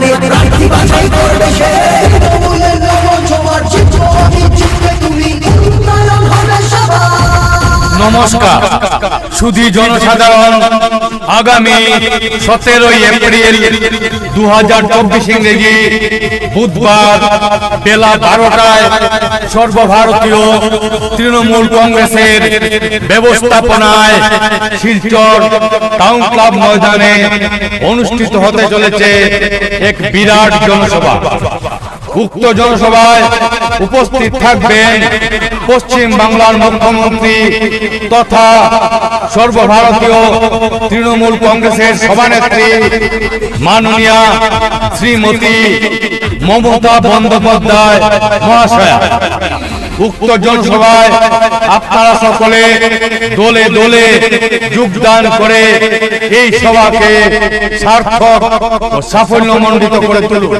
প্রাণে রাখি বাঁচাইতে নমস্কার। সুধী জনসাধারণ, আগামী সতেরোই এপ্রিল দু হাজার চব্বিশ ইংরেজি বুধবার বেলা বারোটায় সর্বভারতীয় তৃণমূল কংগ্রেসের ব্যবস্থাপনায় শিলচর টাউন ক্লাব ময়দানে অনুষ্ঠিত হতে চলেছে এক বিরাট জনসভা। উক্ত জনসভায় উপস্থিত থাকবেন পশ্চিম বাংলার মুখ্যমন্ত্রী তথা সর্বভারতীয় তৃণমূল কংগ্রেসের সভানেত্রী মাননীয়া শ্রীমতী মমতা বন্দ্যোপাধ্যায় মহাশয়া। উক্ত জনসভায় আপনারা সকলে দলে দলে যোগদান করে এই সভাকে সার্থক ও সাফল্যমণ্ডিত করে তুলুন।